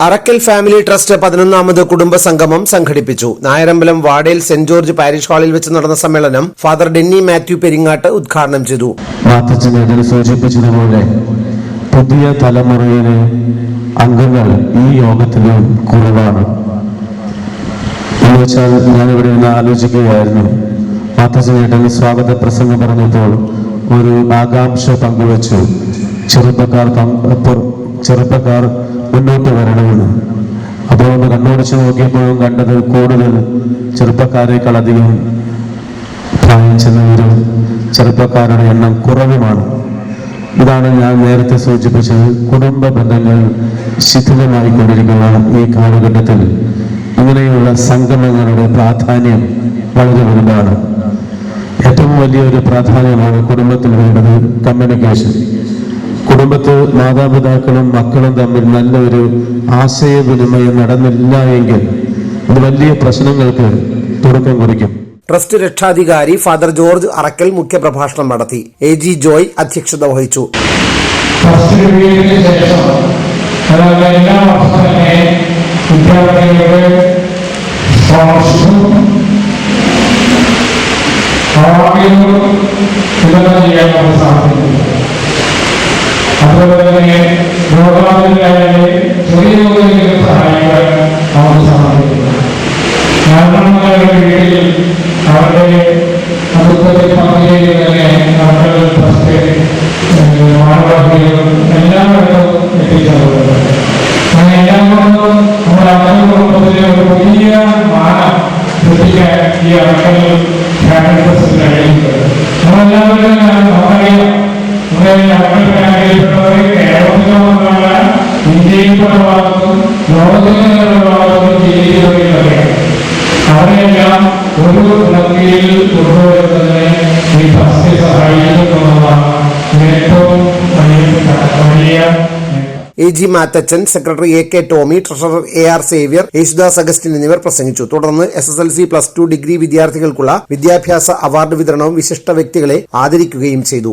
Arakkal family trust പതിനൊന്നാമത് കുടുംബ സംഗമം സംഘടിപ്പിച്ചു. Nayarambalam Vadel saint George parish ഹാളിൽ വെച്ച് നടന്ന സമ്മേളനം ഫാദർ ഡെന്നി മാത്യു പെരിങ്ങാട്ട് ഉദ്ഘാടനം ചെയ്തു. സൂചിപ്പിച്ചതുപോലെ പുതിയ തലമുറയിലെ അംഗങ്ങൾ ഈ യോഗത്തിന് കുറവാണ്. എന്ന് വെച്ചാൽ ഞാനിവിടെ നിന്ന് ആലോചിക്കുകയായിരുന്നു. മാത്തച്ഛനേട്ടൻ സ്വാഗത പ്രസംഗം പറഞ്ഞപ്പോൾ ഒരു ആകാംക്ഷ പങ്കുവച്ചു. ചെറുപ്പക്കാർ ചെറുപ്പക്കാർ മുന്നോട്ട് വരണമെന്ന്. അപ്പോൾ കണ്ണോടിച്ച് നോക്കിയപ്പോഴും കണ്ടത് കൂടുതൽ ചെറുപ്പക്കാരേക്കാൾ അധികം പ്രായം ചെന്നവരും ചെറുപ്പക്കാരുടെ എണ്ണം കുറവുമാണ്. ഇതാണ് ഞാൻ നേരത്തെ സൂചിപ്പിച്ചത്. കുടുംബ ബന്ധങ്ങൾ ശിഥിലമായിക്കൊണ്ടിരിക്കുന്ന ഈ കാലഘട്ടത്തിൽ. ഇങ്ങനെയുള്ള സംഗമങ്ങളുടെ പ്രാധാന്യം വളരെ വലുതാണ്. ഏറ്റവും വലിയൊരു പ്രാധാന്യമാണ് കുടുംബത്തിൽ വേണ്ടത് കമ്മ്യൂണിക്കേഷൻ കുടുംബത്ത് മാതാപിതാക്കളും മക്കളും തമ്മിൽ നല്ലൊരു ആശയവിനിമയം നടന്നില്ല എങ്കിൽ അത് വലിയ പ്രശ്നങ്ങൾക്ക് തുടക്കം കുറിക്കും. ട്രസ്റ്റ് രക്ഷാധികാരി ഫാദർ ജോർജ് അറക്കൽ മുഖ്യപ്രഭാഷണം നടത്തി. എ ജി ജോയ് അധ്യക്ഷത വഹിച്ചു. എല്ലാ തന്നെ വിദ്യാർത്ഥികളുടെ സ്കോളർഷിപ്പും വിതരണം അതുപോലെ തന്നെ രോഗാതുരായാലെ ചെറിയ തോതിലെങ്കിലും സഹായിക്കാൻ നമുക്ക് സാധിക്കും മരണങ്ങളുടെ വീട്ടിൽ അവരുടെ അടുത്തത്തിൽ പങ്കുചേരുന്ന തന്നെ അവരുടെ ട്രസ്റ്റ് മാനവാദികളും എല്ലാവരും എത്തിച്ചേർന്നത് അങ്ങനെ എല്ലാം കൊണ്ടും നമ്മുടെ അക്കൽ കുടുംബത്തിലെ ഒരു പുതിയ മാനം സൃഷ്ടിക്കാൻ ഈ അക്കൽ ഫാമിലി ട്രസ്റ്റ് കഴിയുന്നത് നമ്മളെല്ലാവരും നമുക്കറിയാം ഒരു A G Mathachan secretary A K Tomy treasurer A R Xavier Yesudas Augustine എന്നിവർ പ്രസംഗിച്ചു. തുടർന്ന് S S L C plus two degree വിദ്യാർത്ഥികൾക്കുള്ള വിദ്യാഭ്യാസ അവാർഡ് വിതരണവും വിശിഷ്ട വ്യക്തികളെ ആദരിക്കുകയും ചെയ്തു.